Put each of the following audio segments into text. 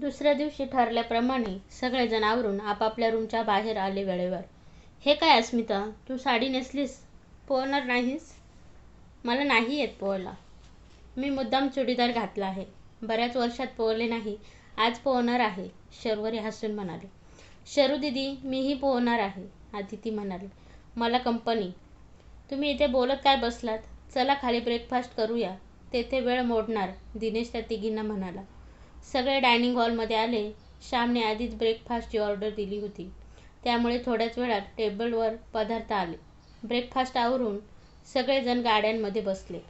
दुसऱ्या दिवशी ठरल्याप्रमाणे सगळेजण आवरून आपापल्या रूमच्या बाहेर आले वेळेवर. हे काय अस्मिता तू साडी नेसलीस? पोहणार नाहीस? मला नाही येत पोहायला. मी मुद्दाम चुडीदार घातला आहे. बऱ्याच वर्षात पोहले नाही. आज पोहणार आहे शर्वरी हसून म्हणाले. शरू दिदी मीही पोहणार आहे आदिती म्हणाले. मला कंपनी. तुम्ही इथे बोलत काय बसलात? चला खाली ब्रेकफास्ट करूया. तेथे वेळ मोडणार दिनेश त्या तिघींना म्हणाला. सगळे डायनिंग हॉलमध्ये आले. श्यामने आधीच ब्रेकफास्टची ऑर्डर दिली होती. त्यामुळे थोड्याच वेळात टेबलवर पदार्थ आले. ब्रेकफास्ट आवरून सगळेजण गाड्यांमध्ये बसले.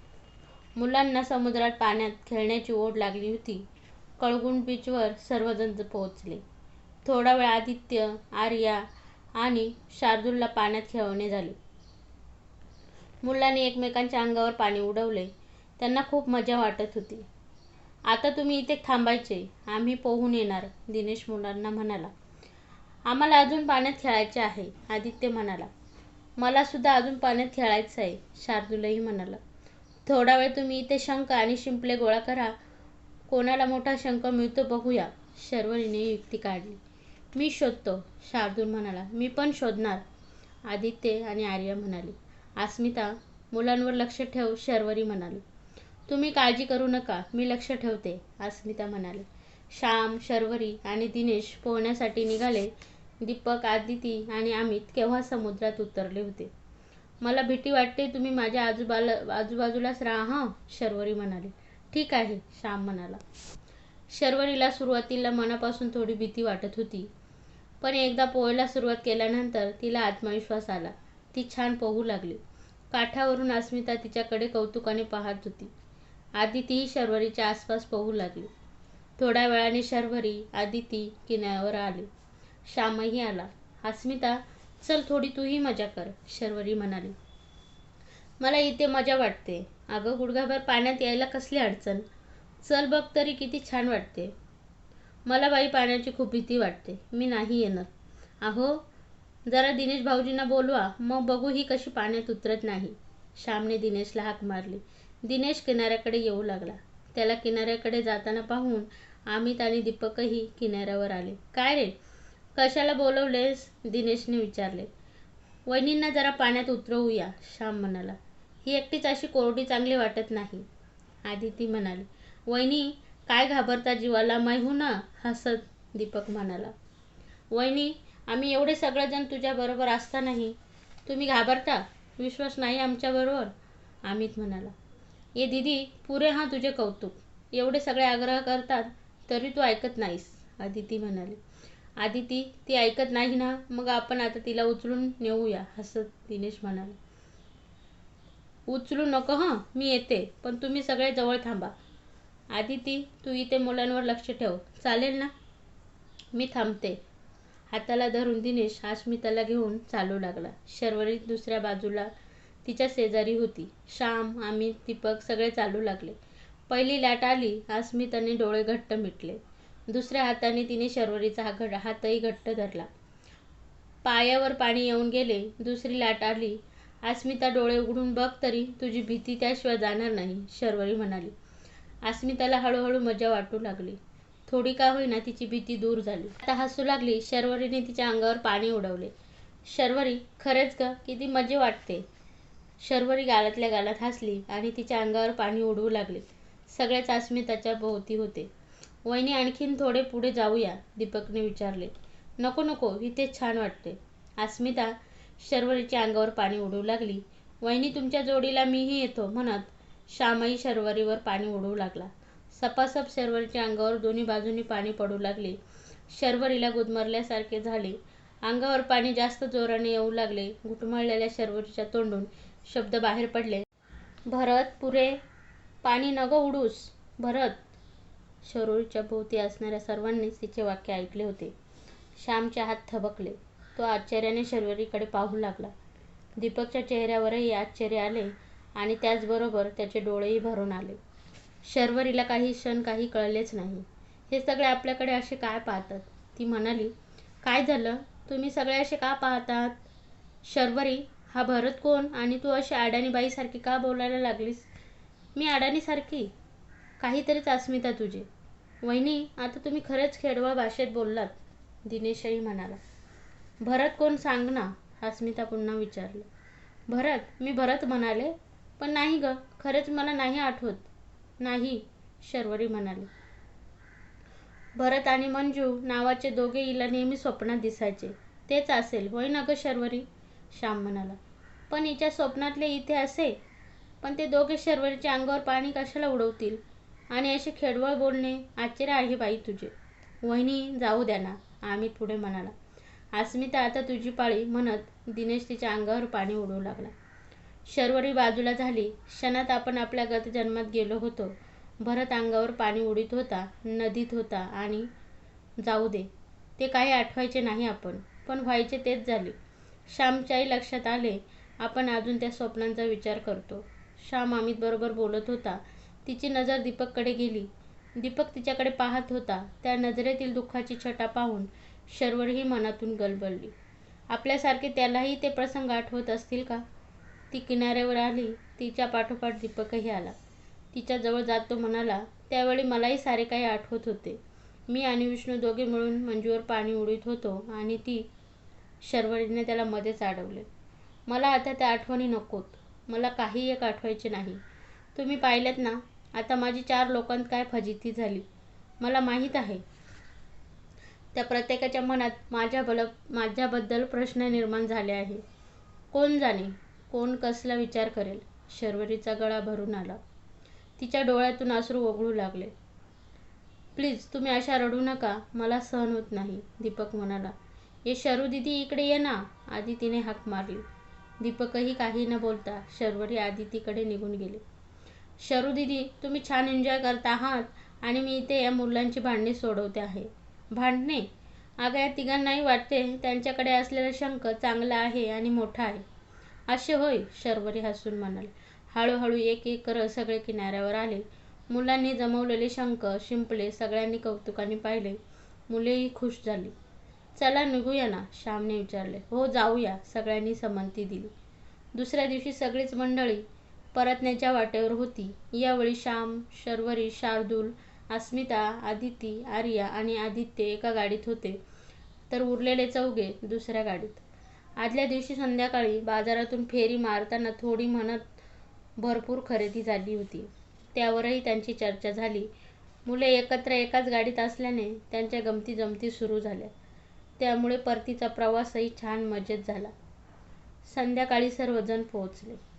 मुलांना समुद्रात पाण्यात खेळण्याची ओढ लागली होती. कळगुण बीचवर सर्वजण पोहोचले. थोडा वेळ आदित्य आर्या आणि शार्दूलला पाण्यात खेळवणे झाले. मुलांनी एकमेकांच्या अंगावर पाणी उडवले. त्यांना खूप मजा वाटत होती. आता तुम्ही इथे थांबायचे. आम्ही पोहून येणार दिनेश मुलांना म्हणाला. आम्हाला अजून पाण्यात खेळायचे आहे आदित्य म्हणाला. मला सुद्धा अजून पाण्यात खेळायचं आहे शार्दूलही म्हणाला. थोडा वेळ तुम्ही इथे शंख आणि शिंपले गोळा करा. कोणाला मोठा शंख मिळतो बघूया. शर्वरीने युक्ती काढली. मी शोधतो शार्दूल म्हणाला. मी पण शोधणार. आदित्य आणि आर्या म्हणाले. अस्मिता मुलांवर लक्ष ठेव शर्वरी म्हणाली. तुम्ही काळजी करू नका मी लक्ष ठेवते अस्मिता म्हणाले. श्याम शर्वरी आणि दिनेश पोहण्यासाठी निघाले. दीपक आदिती आणि अमित केव्हा समुद्रात उतरले होते? मला भीती वाटते तुम्ही माझ्या आजूबाला आजूबाजूलाच राहा हां? शर्वरी म्हणाले. ठीक आहे श्याम म्हणाला. शर्वरीला सुरुवातीला मनापासून थोडी भीती वाटत होती. पण एकदा पोहायला सुरुवात केल्यानंतर तिला आत्मविश्वास आला. ती छान पोहू लागली. काठावरून अस्मिता तिच्याकडे कौतुकाने पाहत होती. आदिती शर्वरीच्या आसपास पोहू लागली. थोड्या वेळाने शर्वरी आदिती किनाऱ्यावर आली. श्यामही आला. अस्मिता चल थोडी तूही मजा कर शर्वरी म्हणाली. मला इथे मजा वाटते. अगं गुडघाभर पाण्यात यायला कसली अडचण? चल बघ तरी किती छान वाटते. मला बाई पाण्याची खूप भीती वाटते. मी नाही येणार. अहो जरा दिनेश भाऊजींना बोलवा. मग बघू ही कशी पाण्यात उतरत नाही. श्यामने दिनेशला हाक मारली. दिनेश किनाऱ्याकडे येऊ लागला. त्याला किनाऱ्याकडे जाताना पाहून अमित आणि दीपकही किनाऱ्यावर आले. काय रे? कशाला बोलवलेस? दिनेशने विचारले. वहिनींना जरा पाण्यात उतरवूया श्याम म्हणाला. ही एकटीच अशी कोरडी चांगली वाटत नाही आदिती म्हणाली. वहिनी काय घाबरता जीवाला मैहू ना हसत दीपक म्हणाला. वहिनी आम्ही एवढे सगळेजण तुझ्याबरोबर असतानाही तुम्ही घाबरता? विश्वास नाही आमच्याबरोबर? अमित म्हणाला. ये दिदी पुरे हा तुझे कौतुक. एवढे सगळे आग्रह करतात तरी तू ऐकत नाहीस आदिती म्हणाली. आदिती ती ऐकत नाही ना? मग आपण आता तिला उचलून नेऊया हसत दिनेश म्हणाले. उचलू नको हं मी येते पण तुम्ही सगळे जवळ थांबा. आदिती तू इथे मुलांवर लक्ष ठेव. चालेल ना? मी थांबते. हाताला धरून दिनेश अस्मिताला घेऊन चालू लागला. शर्वरीत दुसऱ्या बाजूला तिच्या शेजारी होती. श्याम आम्ही दीपक सगळे चालू लागले. पहिली लाट आली अस्मिताने डोळे घट्ट मिटले. दुसऱ्या हाताने तिने शर्वरीचा हा घड हातही घट्ट धरला. पायावर पाणी येऊन गेले दुसरी लाट आली. अस्मिता डोळे उघडून बघ तरी तुझी भीती त्याशिवाय जाणार नाही शर्वरी म्हणाली. अस्मिताला हळूहळू मजा वाटू लागली. थोडी का होईना तिची भीती दूर झाली. आता हसू लागली शर्वरीने तिच्या अंगावर पाणी उडवले. शर्वरी खरेच ग किती मजे वाटते. शर्वरी गालातल्या गालात हसली आणि तिच्या अंगावर पाणी उडवू लागले. सगळेच अस्मिताच्या भोवती होते. वहिनी आणखीन थोडे पुढे जाऊया दीपकने विचारले. नको नको इथेच छान वाटते. अस्मिता शर्वरीच्या अंगावर पाणी उडवू लागली. वहिनी तुमच्या जोडीला मीही येतो म्हणत श्यामही शर्वरीवर पाणी उडवू लागला. सपासप शर्वरीच्या अंगावर दोन्ही बाजूनी पाणी पडू लागले. शर्वरीला गुदमरल्यासारखे झाले. अंगावर पाणी जास्त जोराने येऊ लागले. घुटमळलेल्या शर्वरीच्या तोंडून शब्द बाहेर पडले. भरत पुरे पाणी नग उडूस. भरत शर्वरीच्या भोवती असणाऱ्या सर्वांनीच तिचे वाक्य ऐकले होते. श्यामचे हात थबकले. तो आश्चर्याने शर्वरीकडे पाहू लागला. दीपकच्या चेहऱ्यावरही आश्चर्य आले आणि त्याचबरोबर त्याचे डोळेही भरून आले. शर्वरीला काही क्षण काही कळलेच नाही. हे सगळे आपल्याकडे असे काय पाहतात? ती म्हणाली काय झालं? तुम्ही सगळे असे का पाहतात? शर्वरी हा भरत कोण? आणि तू अशी अडाणी बाईसारखी का बोलायला लागलीस? मी अडाणीसारखी काहीतरीच अस्मिता तुझी. वहिनी आता तुम्ही खरंच खेडवळ भाषेत बोललात दिनेशही म्हणाला. भरत कोण सांग ना अस्मिता पुन्हा विचारलं. भरत मी भरत म्हणाले पण नाही ग खरंच मला नाही आठवत. नाही शर्वरी म्हणाली. भरत आणि मंजू नावाचे दोघे हिला नेहमी स्वप्नात दिसायचे. तेच असेल होय ना ग शर्वरी? श्याम म्हणाला. पण हिच्या स्वप्नातले इथे असे. पण ते दोघे शर्वरीच्या अंगावर पाणी कशाला उडवतील? आणि असे खेडवळ बोलणे आश्चर्य आहे बाई तुझे. वहिनी जाऊ द्या ना अमित पुढे म्हणाला. अस्मिता आता तुझी पाळी म्हणत दिनेश तिच्या अंगावर पाणी उडवू लागला. शर्वरी बाजूला झाली. क्षणात आपण आपल्या गत जन्मात गेलो होतो. भरत अंगावर पाणी उडीत होता नदीत होता आणि जाऊ दे. ते काही आठवायचे नाही आपण. पण व्हायचे तेच झाले. श्यामच्याही लक्षात आले. आपण अजून त्या स्वप्नांचा विचार करतो. श्याम अमित बरोबर बोलत होता. तिची नजर दीपककडे गेली. दीपक तिच्याकडे पाहत होता. त्या नजरेतील दुःखाची छटा पाहून शर्वरही मनातून गलबलली. आपल्यासारखे त्यालाही ते प्रसंग आठवत असतील का? ती किनाऱ्यावर आली. तिच्या पाठोपाठ दीपकही आला. तिच्या जवळ जातो म्हणाला त्यावेळी मलाही सारे काही आठवत होते. मी आणि विष्णू दोघे मिळून मंजूवर पाणी उडीत होतो आणि ती शर्वरीने त्याला मध्येच अडवले. मला आता त्या आठवणी नकोत. मला काही एक आठवायचे नाही. तुम्ही पाहिलेत ना आता माझी चार लोकांत काय फजिती झाली? मला माहीत आहे त्या प्रत्येकाच्या मनात माझ्या बल माझ्याबद्दल प्रश्न निर्माण झाले आहे. कोण जाणे? कोण कसला विचार करेल? शर्वरीचा गळा भरून आला. तिच्या डोळ्यातून आसरू ओघळू लागले. प्लीज तुम्ही अशा रडू नका. मला सहन होत नाही दीपक म्हणाला. ये शरू दिदी इकडे ये ना. आदितीने हाक मारली. दीपकही काही न बोलता शर्वरी आदितीकडे निघून गेले. शरू दिदी तुम्ही छान एन्जॉय करता आहात आणि मी इथे या मुलांची भांडणे सोडवते आहे. भांडणे? अगं या तिघांनाही वाटते त्यांच्याकडे असलेला शंख चांगला आहे आणि मोठा आहे. असे होय शर्वरी हसून म्हणाले. हळूहळू एक एक करत सगळे किनाऱ्यावर आले. मुलांनी जमवलेले शंख शिंपले सगळ्यांनी कौतुकाने पाहिले. मुलेही खुश झाली. चला निघूया ना श्यामने विचारले. हो जाऊया सगळ्यांनी संमती दिली. दुसऱ्या दिवशी सगळीच मंडळी परतण्याच्या वाटेवर होती. यावेळी श्याम शर्वरी शार्दूल अस्मिता आदिती आर्या आणि आदित्य एका गाडीत होते तर उरलेले चौघे दुसऱ्या गाडीत. आदल्या दिवशी संध्याकाळी बाजारातून फेरी मारताना थोडी म्हणत भरपूर खरेदी झाली होती. त्यावरही त्यांची चर्चा झाली. मुले एकत्र एकाच गाडीत असल्याने त्यांच्या गमती जमती सुरू झाल्या. त्यामुळे परतीचा प्रवासही छान मजेत झाला. संध्याकाळी सर्वजण पोहोचले.